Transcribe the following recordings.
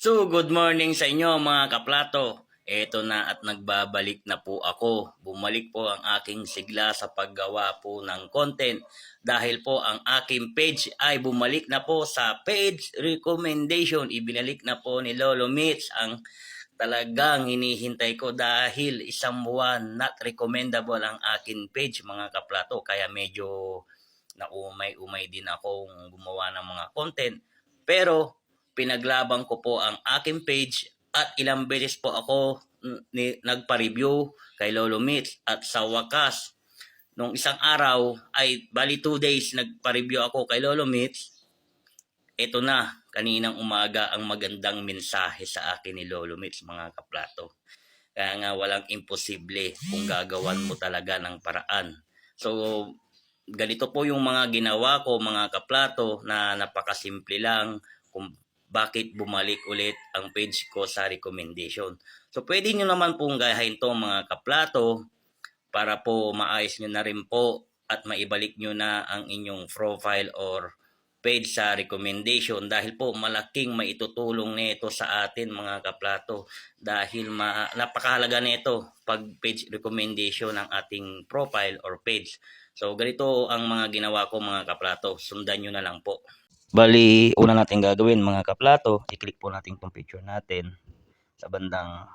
So, good morning sa inyo mga kaplato. Eto na at nagbabalik na po ako. Bumalik po ang aking sigla sa paggawa po ng content dahil po ang aking page ay bumalik na po sa page recommendation. Ibinalik na po ni Lolo Mitch ang talagang hinihintay ko dahil isang buwan not recommendable ang akin page mga kaplato. Kaya medyo naumay-umay din akong gumawa ng mga content. Pero pinaglaban ko po ang aking page at ilang beses po ako ni, nagpa-review kay Lolo Mitch. At sa wakas nung isang araw ay bali two days nagpa-review ako kay Lolo Mitch. Ito na kaninang umaga ang magandang mensahe sa akin ni Lolo Mitch mga kaplato. Kaya nga walang imposible kung gagawan mo talaga ng paraan. So ganito po yung mga ginawa ko mga kaplato na napakasimple lang. Kung bakit bumalik ulit ang page ko sa recommendation. So pwede nyo naman pong gayahin to mga kaplato para po maayos nyo na rin po at maibalik nyo na ang inyong profile or page sa recommendation dahil po malaking maitutulong nito sa atin mga kaplato dahil ma napakahalaga nito pag page recommendation ng ating profile or page. So ganito ang mga ginawa ko mga kaplato. Sundan nyo na lang po. Bali, una natin gagawin mga kaplato, i-click po natin itong picture natin sa bandang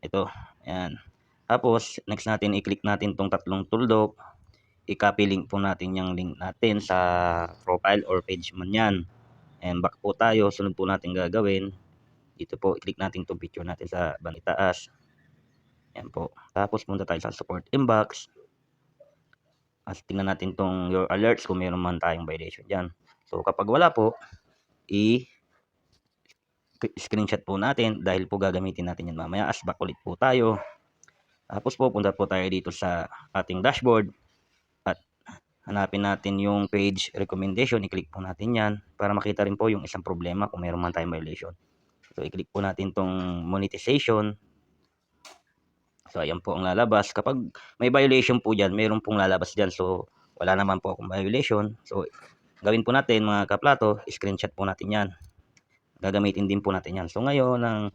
ito. Ayan. Tapos, next natin, i-click natin itong tatlong tuldok. I-copy link po natin yung link natin sa profile or page man yan. And back po tayo, sunod po natin gagawin. Dito po, i-click natin itong picture natin sa bandang taas. Ayan po. Tapos, punta tayo sa support inbox. At tingnan natin tong your alerts kung meron man tayong violation dyan. So kapag wala po, i screenshot po natin dahil po gagamitin natin yan mamaya. As back ulit po tayo. Tapos po punta po tayo dito sa ating dashboard at hanapin natin yung page recommendation. I-click po natin yan para makita rin po yung isang problema kung meron man tayong violation. So i-click po natin tong monetization. So, ayan po ang lalabas. Kapag may violation po dyan, mayroon pong lalabas dyan. So, wala naman po akong violation. So, gawin po natin mga kaplato, screenshot po natin yan. Gagamitin din po natin yan. So, ngayon, ang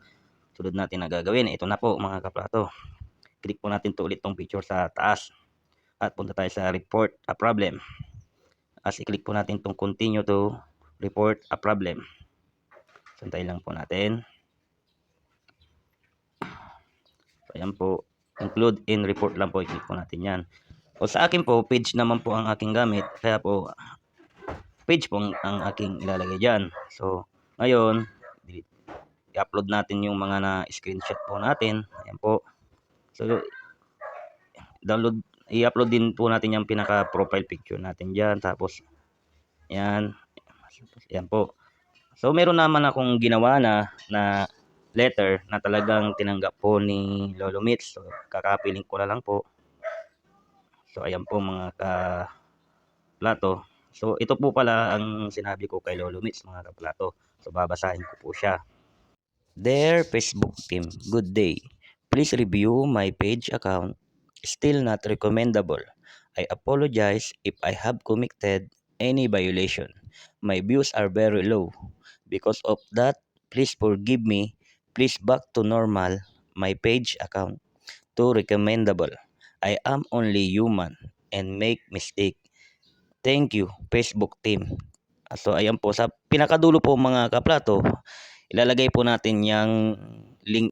sunod natin na gagawin, ito na po mga kaplato. Click po natin to ulit tong picture sa taas. At punta tayo sa report a problem. As i-click po natin tong continue to report a problem. Santay lang po natin. So, ayan po. Include in report lang po. I-click po natin yan. O sa akin po, page naman po ang aking gamit. Kaya po, page po ang, aking ilalagay dyan. So, ngayon, i-upload natin yung mga na screenshot po natin. Ayan po. So, download, i-upload din po natin yung pinaka-profile picture natin dyan. Tapos, yan. Yan po. So, meron naman akong ginawa na, na letter na talagang tinanggap po ni Lolo Mitch. So, kakapiling ko na lang po. So, ayan po mga ka-plato. So, ito po pala ang sinabi ko kay Lolo Mitch, mga ka-plato. So, babasahin ko po siya. Dear Facebook team, good day. Please review my page account. Still not recommendable. I apologize if I have committed any violation. My views are very low. Because of that, please forgive me please back to normal my page account to recommendable. I am only human and make mistake. Thank you, Facebook team. So, ayan po. Sa pinakadulo po mga kaplato, ilalagay po natin yung link.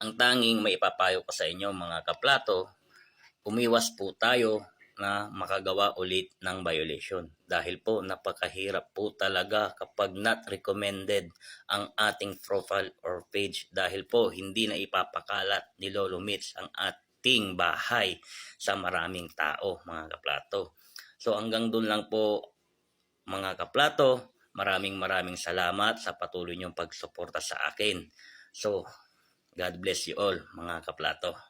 Ang tanging may ipapayo ko sa inyo mga kaplato, umiwas po tayo na makagawa ulit ng violation. Dahil po napakahirap po talaga kapag not recommended ang ating profile or page dahil po hindi na ipapakalat ni Lolo Mitch ang ating bahay sa maraming tao mga kaplato. So hanggang doon lang po mga kaplato. Maraming maraming salamat sa patuloy niyong pagsuporta sa akin. So God bless you all mga kaplato.